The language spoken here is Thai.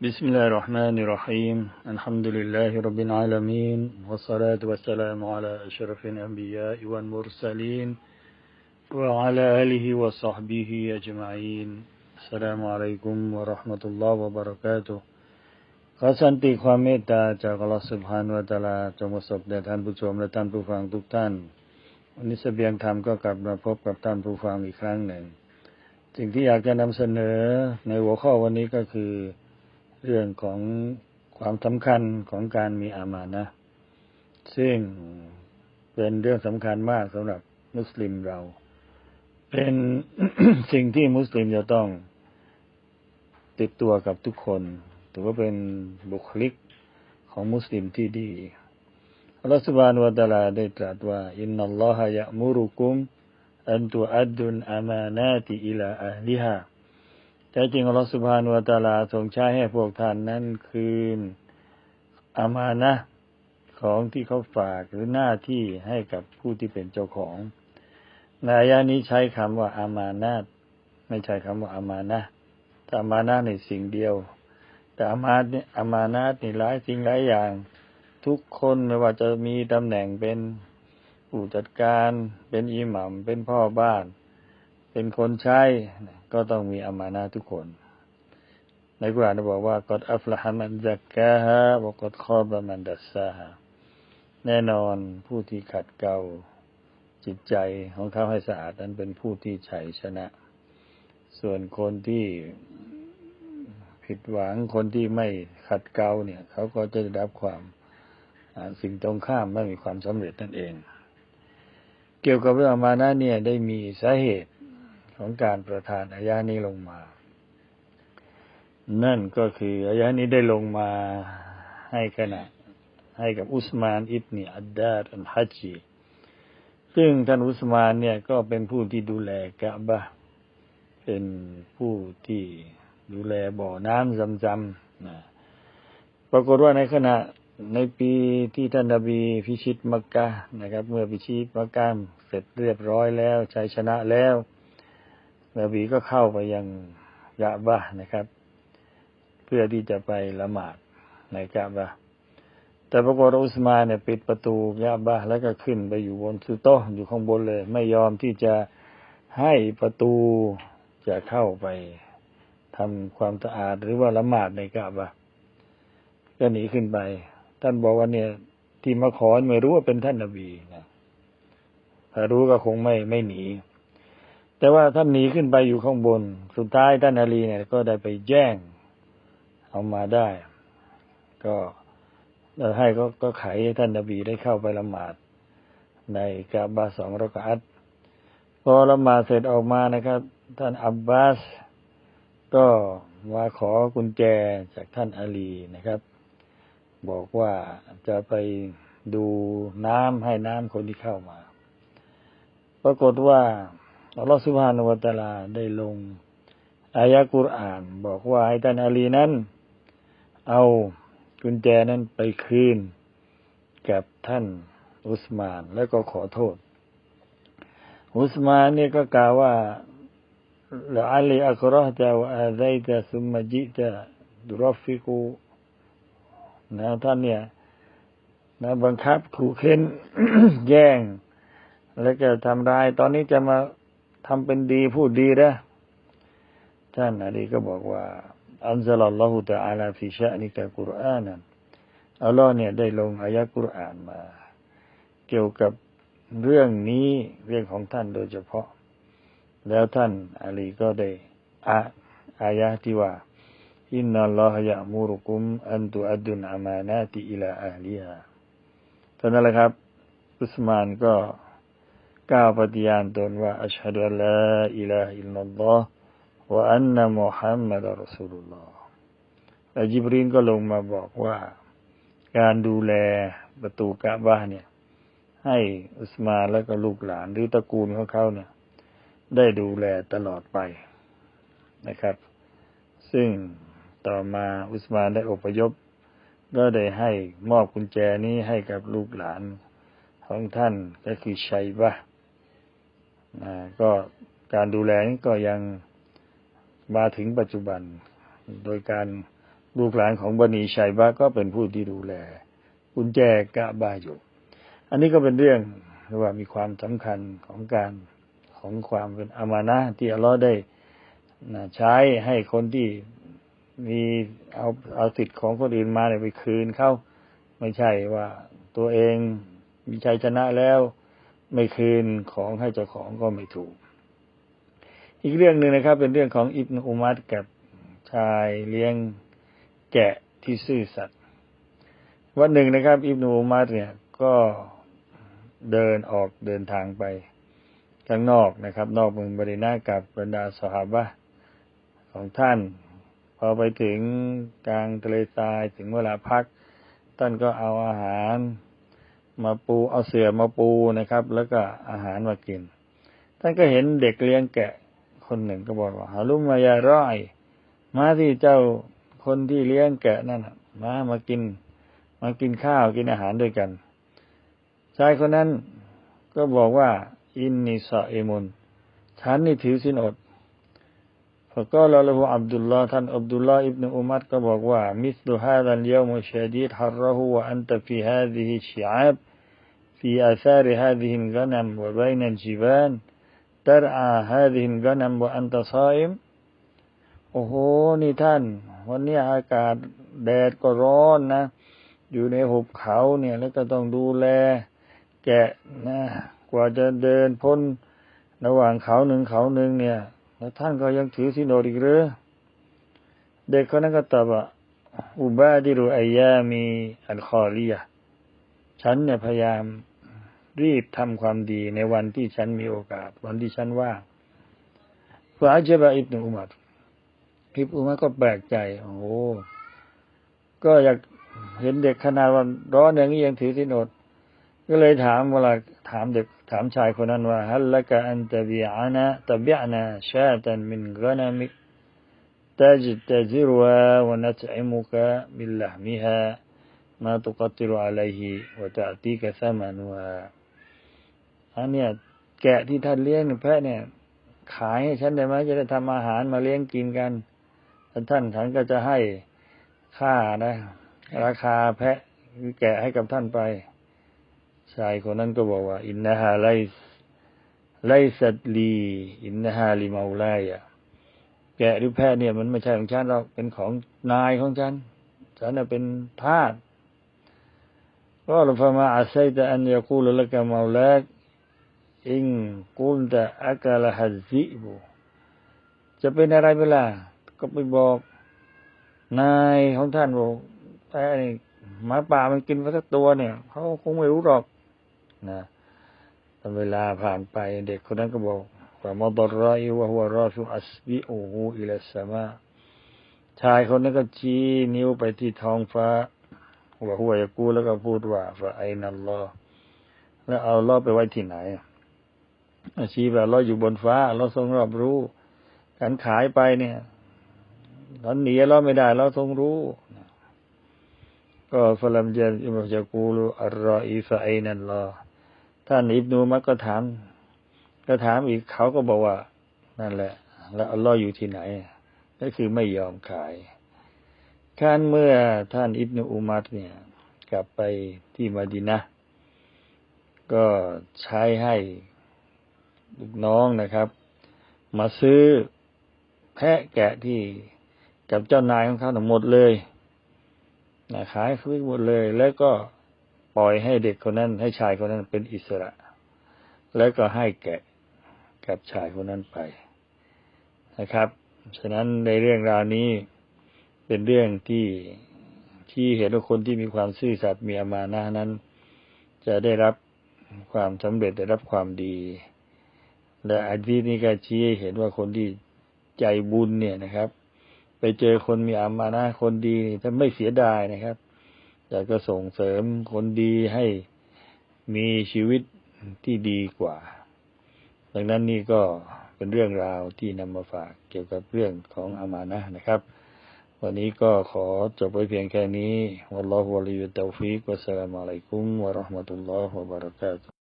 بسم الله الرحمن الرحيم الحمد لله رب العالمين والصلاة والسلام على أشرف الأنبياء والمرسلين وعلى آله وصحبه أجمعين السلام عليكم ورحمة الله وبركاته ขอสันติความเมตตาจากอัลลอฮฺสุบฮานวะตะลาจงประสบแด่ท่านผู้ชมและท่านผู้ฟังทุกท่าน วันนี้เสบียงธรรมก็กลับมาพบกับท่านผู้ฟังอีกครั้งหนึ่ง สิ่งที่อยากจะนำเสนอในหัวข้อวันนี้ก็คือ เรื่องของความสำคัญของการมีอามานะ ซึ่งเป็นเรื่องสำคัญมากสำหรับมุสลิมเรา เป็นสิ่งที่มุสลิมจะต้องติดตัวกับทุกคนถือว่าเป็นบุคลิกของมุสลิมที่ดีอัลลอฮฺสุบานวะตะลาได้ตรัสว่าอินนัลลอฮะยะมุรุกุมอันตุอัดดุนอามานาติอิลาอัลลิฮา แต่จริงอัลลอฮฺสุบฮานุวตาลาทรงใช้ให้พวกท่านนั้นคืนอามานะของที่เขาฝากหรือหน้าที่ให้กับผู้ที่เป็นเจ้าของในอายะนี้ใช้คำว่าอามานาตไม่ใช่คำว่าอามานะแต่อามานะในสิ่งเดียว แต่อามาเนี่ยอามานาตนี่หลายสิ่งหลายอย่าง ทุกคนไม่ว่าจะมีตำแหน่งเป็นผู้จัดการ เป็นอิหมัมเป็นพ่อบ้าน เป็นคนใช้ก็ต้องมีอามานะทุกคน ในกุรานบอกว่ากดอัฟละฮามันจักกะฮะวกกดคอบมันดัสซาฮะแน่นอนผู้ที่ขัดเกลาจิตใจของเขาให้สะอาดนั้นเป็นผู้ที่ชัยชนะ ส่วนคนที่ผิดหวังคนที่ไม่ขัดเกลาเนี่ย เขาก็จะได้รับความสิ่งตรงข้ามไม่มีความสำเร็จนั่นเอง เกี่ยวกับเรื่องมานะเนี่ยได้มีสาเหตุ ของการประทานอายะนี้ลงมา นั่นก็คืออายะนี้ได้ลงมาให้ขณะให้กับอุสมานอิบนีอัดดาร์อันฮัจีซึ่งท่านอุสมานเนี่ยก็เป็นผู้ที่ดูแลกะบะเป็นผู้ที่ดูแลบ่อน้ำจำจำนะปรากฏว่าในขณะในปีที่ท่านนบีพิชิตมักกะนะครับ เมื่อพิชิตมักกะเสร็จเรียบร้อยแล้วชัยชนะแล้ว นบีก็เข้าไปยังยะบะนะครับ เพื่อที่จะไปละหมาดในกะบะแต่ปรากฏอุสมาเนี่ยปิดประตูยะบะแล้วก็ขึ้นไปอยู่บนสุโตอยู่ข้างบนเลย ไม่ยอมที่จะให้ประตูจะเข้าไปทำความสะอาดหรือว่าละหมาดในกะบะก็หนีขึ้นไป ท่านบอกว่าเนี่ย ที่มาขอไม่รู้ว่าเป็นท่านนบีนะถ้ารู้ก็คงไม่ไม่หนี แต่ว่าท่านหนีขึ้นไปอยู่ข้างบน สุดท้ายท่านอาลีเนี่ย ก็ได้ไปแจ้งเอามาได้ ก็ให้ก็ก็ไขให้ท่านนบีได้เข้าไปละหมาด ในกาบาสองรกอัตพอละหมาดเสร็จออกมานะครับ ท่านอับบาส ก็มาขอกุญแจจากท่านอาลีนะครับ บอกว่าจะไปดูน้ำให้น้ำคนที่เข้ามา ปรากฏว่า อัลลอฮฺสุบฮานวะตาลาได้ลงอายะกุรอาน บอกว่าให้ท่านอาลีนั้น เอากุญแจนั้นไปคืนกับท่านอุสมานแล้วก็ขอโทษ อุสมานเนี่ยก็กล่าวว่าละอัลีอัครอฮตะวะอาไซตะซุมมจิตะดุรฟิกูนะท่านเนี่ยนะบังคับขู่เข็นแย่ง แล้วก็ทำร้าย ตอนนี้จะมา ทำเป็นดีพูดดีนะท่านอาลีก็บอกว่าอันซาลลอฮุตะอาลาฟิชะนิกะกุรอานันอัลลอฮ์เนี่ยได้ลงอายะกุรอานมา เกี่ยวกับเรื่องนี้เรื่องของท่านโดยเฉพาะ แล้วท่านอาลีก็ได้อ่านอายะที่ว่าอินนัลลอฮยะมูรุกุมอันตุอัดุนอามานาติอิลาอาลีฮาท่านั้นแหละครับอุสมานก็ กล่าวปฏิญาณตนว่าอัชฮะดุอัลลอฮอิลาอิลลัลลอฮ์วะอันนะมุฮัมมัดรอสูลุลลอฮ์แล้วจิบรีนก็ลงมาบอกว่า การดูแลประตูกะบะเนี่ย ให้อุสมาแล้วก็ลูกหลานหรือตระกูลของเขาเนี่ย ได้ดูแลตลอดไปนะครับ ซึ่งต่อมาอุสมานได้อพยพ ก็ได้ให้มอบกุญแจนี้ให้กับลูกหลานของท่านก็คือชัยบะ ก็การดูแลนี้ก็ยังมาถึงปัจจุบัน โดยการลูกหลานของบันีชัยบะก็เป็นผู้ที่ดูแลกุญแจกะบาอยู่ อันนี้ก็เป็นเรื่องว่ามีความสำคัญของการของความเป็นอามานะที่อัลลอฮ์ได้นะใช้ให้คนที่มีเอาเอาสิทธิ์ของคนอื่นมาเนี่ยไปคืนเขาไม่ใช่ว่าตัวเองมีชัยชนะแล้ว ไม่คืนของให้เจ้าของก็ไม่ถูก อีกเรื่องหนึ่งนะครับ เป็นเรื่องของอิบนุอุมัดกับชายเลี้ยงแกะที่ซื่อสัตย์วันหนึ่งนะครับ อิบนอุมัดเนี่ยก็เดินออกเดินทางไปข้างนอกนะครับ นอกเมืองบรินากับบรรดาสหาบะของท่าน พอไปถึงกลางทะเลทรายถึงเวลาพัก ท่านก็เอาอาหาร มาปูเอาเสื่อมาปูนะครับ แล้วก็อาหารมากิน ท่านก็เห็นเด็กเลี้ยงแกะคนหนึ่งก็บอกว่าฮารุมายาร้อยมาที่เจ้าคนที่เลี้ยงแกะนั่นมามากิน มากินข้าวกินอาหารด้วยกันชายคนนั้นก็บอกว่า อินนิสเอมุนฉันนี่ถือสินอดพอก็ลาละหูอับดุลลาห์ท่านอับดุลลาห์อิบนุอุมัรก็บอกว่ามิสลุฮาดัลยามชาดีดฮัรรหูวะอันตะฟีฮาดิฮิชิอาบ في آثار هذه الغنم وبين الجبال ترعى هذه الغنم وأنت صائم โอ้โห นี่ท่าน วันนี้อากาศแดดก็ร้อนนะ อยู่ในหุบเขาเนี่ย แล้วก็ต้องดูแล แกะนะ กว่าจะเดินพ้นระหว่างเขาหนึ่งเขาหนึ่งเนี่ย แล้วท่านก็ยังถือสินอดอีกหรือเด็กคนนั้นก็ตอบว่าอุบาดิรุอายามีอัลคอลียะฉันเนี่ยพยายาม รีบทำความดีในวันที่ฉันมีโอกาส วันที่ฉันว่างฟาเจบะอิบนุอุมัดอิบอุมัดก็แปลกใจ โอ้ก็อยากเห็นเด็กขนาดวันร้อนอย่างนี้ยังถือสินอด ก็เลยถามเวลาถามเด็กถามชายคนนั้นว่าฮัลละกะอันตะบีอานะตะบีอานะชาตันมินกนามิกตาจิตตจิรวะวนัตอิมุกะมิลลหมิฮะมาตุกติรุอะลฮิวะตะตีกะซะมานุฮ อันเนี้ยแกะที่ท่านเลี้ยงแพะเนี่ย ขายให้ฉันได้ไหมจะได้ทำอาหารมาเลี้ยงกินกันท่านท่านฉันก็จะให้ค่านะ ราคาแพะหรือแกะให้กับท่านไปชายคนนั้นก็บอกว่า อินนาฮาไลไลสัตลีอินนาฮาลิมาอุไลอะแกะหรือแพะเนี่ยมันไม่ใช่ของฉันเราเป็นของนายของฉันฉันเป็นทาสก็ลฟามาอาศัยแต่อันยาคูลละกะมาลัก อิงกุลตะอากาลหัดซิบูจะเป็นอะไรเวลา ก็ไปบอกนายของท่านบอกแต่หมาป่ามันกินไปสักตัวเนี่ยเขาคงไม่รู้หรอกนะตอนเวลาผ่านไปเด็กคนนั้นก็บอกว่ามาดรอยวะหัวรอสุอัสบิโอหูอิลัสมาชายคนนั้นก็ชี้นิ้วไปที่ท้องฟ้าว่าหัวยกูแล้วก็พูดว่าฟาไอนัลลอแล้วเอาล่อไปไว้ที่ไหน อาชี้แบบลอยู่บนฟ้า เราทรงรอบรู้การขายไปเนี่ยตอนหนีเราไม่ได้ เราทรงรู้ก็ฟลัมเจนอิมยากูลูอัลรออีฟาไอนัลลอท่านอิบนูมักก็ถาม ก็ถามอีกเขาก็บอกว่า นั่นแหละ แล้วอัลลอฮ์อยู่ที่ไหน ก็คือไม่ยอมขายขั้นเมื่อท่านอิบนุอุมัรเนี่ย กลับไปที่มาดินะก็ใช้ให้ ลูกน้องนะครับ มาซื้อแพะแกะที่กับเจ้านายของเขาทั้งหมดเลยนะขายซื้อหมดเลย แล้วก็ปล่อยให้เด็กคนนั้น ให้ชายคนนั้นเป็นอิสระ แล้วก็ให้แกะกับชายคนนั้นไปนะครับ ฉะนั้นในเรื่องราวนี้เป็นเรื่องที่ที่เห็นว่าคนที่มีความซื่อสัตย์มีอามานะนั้น จะได้รับความสำเร็จได้รับความดี และอาดีนี้ก็ชี้เห็นว่าคนที่ใจบุญเนี่ยนะครับ ไปเจอคนมีอามานะคนดีถ้าไม่เสียดายนะครับอยากจะส่งเสริมคนดีให้มีชีวิตที่ดีกว่า ดังนั้นนี่ก็เป็นเรื่องราวที่นำมาฝากเกี่ยวกับเรื่องของอามานะนะครับ วันนี้ก็ขอจบไว้เพียงแค่นี้ วัลลอฮุวะลิยุตตฟิกวัสสลามุอะลัยกุมวะราะห์มะตุลลอฮ์วะบะเราะกาตุ